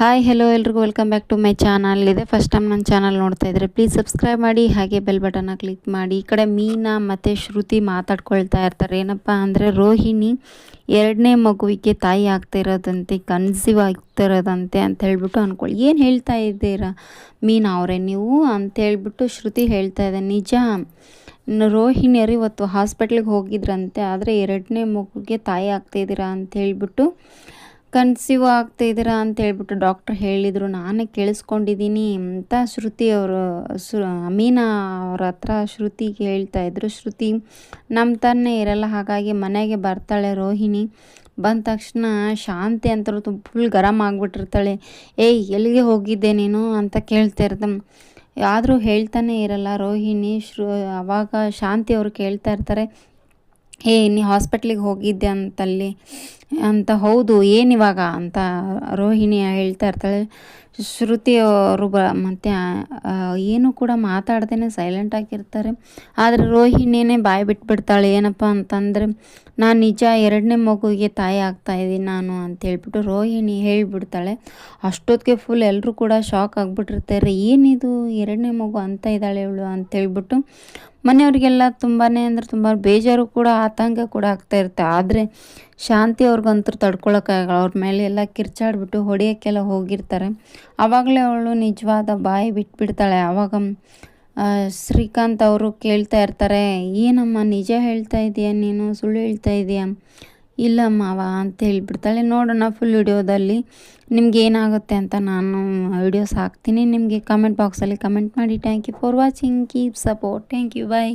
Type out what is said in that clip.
Hi hello ಎಲ್ರಿಗೂ. Welcome back to my channel ಇದೆ first time ನನ್ನ ಚಾನಲ್ ನೋಡ್ತಾ ಇದ್ದರೆ ಪ್ಲೀಸ್ ಸಬ್ಸ್ಕ್ರೈಬ್ ಮಾಡಿ, ಹಾಗೆ ಬೆಲ್ ಬಟನ್ನ ಕ್ಲಿಕ್ ಮಾಡಿ. ಈ ಕಡೆ ಮೀನಾ ಮತ್ತು ಶ್ರುತಿ ಮಾತಾಡ್ಕೊಳ್ತಾ ಇರ್ತಾರೆ. ಏನಪ್ಪ ಅಂದರೆ ರೋಹಿಣಿ ಎರಡನೇ ಮಗುವಿಗೆ ತಾಯಿ ಆಗ್ತಾ ಇರೋದಂತೆ ಕನ್ಸೀವ್ ಆಗ್ತಾ ಇರೋದಂತೆ ಅಂತ ಹೇಳ್ಬಿಟ್ಟು ಅಂದ್ಕೊಳ್ಳಿ ಏನು ಹೇಳ್ತಾ ಇದ್ದೀರಾ ಮೀನಾ ಅವರೇ ನೀವು ಅಂತ ಹೇಳ್ಬಿಟ್ಟು ಶ್ರುತಿ ಹೇಳ್ತಾ ಇದೆ. ನಿಜ ರೋಹಿಣಿಯರು ಇವತ್ತು ಹಾಸ್ಪಿಟ್ಲಿಗೆ ಹೋಗಿದ್ರಂತೆ, ಆದರೆ ಎರಡನೇ ಮಗುಗೆ ತಾಯಿ ಆಗ್ತಾಯಿದ್ದೀರಾ ಅಂತ ಹೇಳ್ಬಿಟ್ಟು ಕನ್ಸೀವ್ ಆಗ್ತಾಯಿದ್ದೀರಾ ಅಂತ ಹೇಳ್ಬಿಟ್ಟು ಡಾಕ್ಟ್ರ್ ಹೇಳಿದರು. ನಾನೇ ಕೇಳಿಸ್ಕೊಂಡಿದ್ದೀನಿ ಅಂತ ಶ್ರುತಿ ಅವರು ಸು ಅಮೀನಾ ಅವ್ರ ಹತ್ರ ಶ್ರುತಿಗೆ ಹೇಳ್ತಾಯಿದ್ರು ಶ್ರುತಿ ನಮ್ಮ ತಾನೇ ಇರಲ್ಲ, ಹಾಗಾಗಿ ಮನೆಗೆ ಬರ್ತಾಳೆ ರೋಹಿಣಿ. ಬಂದ ತಕ್ಷಣ ಶಾಂತಿ ಅಂತ ಫುಲ್ ಗರಮ್ ಆಗಿಬಿಟ್ಟಿರ್ತಾಳೆ. ಏಯ್, ಎಲ್ಲಿಗೆ ಹೋಗಿದ್ದೆ ನೀನು ಅಂತ ಕೇಳ್ತಾ ಇರ್ತ ಆದರೂ ಹೇಳ್ತಾನೆ ಇರಲ್ಲ ರೋಹಿಣಿ, ಶ್ರು, ಅವಾಗ ಶಾಂತಿ ಅವರು ಕೇಳ್ತಾ ಇರ್ತಾರೆ. ಏ ನೀ ಹಾಸ್ಪಿಟ್ಲಿಗೆ ಹೋಗಿದ್ದೆ ಅಂತಲ್ಲಿ? ಅಂತ, ಹೌದು ಏನಿವಾಗ ಅಂತ ರೋಹಿಣಿ ಹೇಳ್ತಾ ಇರ್ತಾಳೆ. ಶ್ರುತಿ ಅವರು ಬ, ಮತ್ತು ಏನು ಕೂಡ ಮಾತಾಡ್ದೇ ಸೈಲೆಂಟ್ ಆಗಿರ್ತಾರೆ. ಆದರೆ ರೋಹಿಣಿನೇ ಬಾಯಿ ಬಿಟ್ಬಿಡ್ತಾಳೆ. ಏನಪ್ಪ ಅಂತಂದರೆ, ನಾನು ನಿಜ ಎರಡನೇ ಮಗುವಿಗೆ ತಾಯಿ ಆಗ್ತಾಯಿದ್ದೀನಿ ನಾನು ಅಂತ ಹೇಳ್ಬಿಟ್ಟು ರೋಹಿಣಿ ಹೇಳಿಬಿಡ್ತಾಳೆ. ಅಷ್ಟೊತ್ತಿಗೆ ಫುಲ್ ಎಲ್ಲರೂ ಕೂಡ ಶಾಕ್ ಆಗಿಬಿಟ್ಟಿರ್ತಾರೆ. ಏನಿದು? ಎರಡನೇ ಮಗು ಅಂತ ಇದ್ದಾಳೆ ಇವಳು ಅಂತ ಹೇಳ್ಬಿಟ್ಟು ಮನೆಯವರಿಗೆಲ್ಲ ತುಂಬಾ ಅಂದರೆ ತುಂಬ ಬೇಜಾರು ಕೂಡ, ಆತಂಕ ಕೂಡ ಆಗ್ತಾ ಇರುತ್ತೆ. ಆದರೆ ಶಾಂತಿ ಅವ್ರಿಗಂತೂ ತಡ್ಕೊಳಕ್ಕಾಗಲ್ಲ ಅವ್ರ ಮೇಲೆ ಎಲ್ಲ ಕಿರ್ಚಾಡ್ಬಿಟ್ಟು ಹೊಡೆಯೋಕ್ಕೆಲ್ಲ ಹೋಗಿರ್ತಾರೆ. ಆವಾಗಲೇ ಅವಳು ನಿಜವಾದ ಬಾಯಿ ಬಿಟ್ಬಿಡ್ತಾಳೆ. ಆವಾಗ ಶ್ರೀಕಾಂತ್ ಅವರು ಕೇಳ್ತಾ ಇರ್ತಾರೆ, ಏನಮ್ಮ ನಿಜ ಹೇಳ್ತಾ ಇದೀಯ ನೀನು? ಸುಳ್ಳು ಹೇಳ್ತಾ ಇದೀಯ? ಇಲ್ಲ ಮಾವ ಅಂತ ಹೇಳ್ಬಿಡ್ತಾಳೆ. ನೋಡೋಣ ಫುಲ್ ವಿಡಿಯೋದಲ್ಲಿ ನಿಮ್ಗೆ ಏನಾಗುತ್ತೆ ಅಂತ ನಾನು ವಿಡಿಯೋಸ್ ಹಾಕ್ತೀನಿ. ನಿಮಗೆ ಕಮೆಂಟ್ ಬಾಕ್ಸಲ್ಲಿ ಕಮೆಂಟ್ ಮಾಡಿ. Thank you for watching keep support thank you bye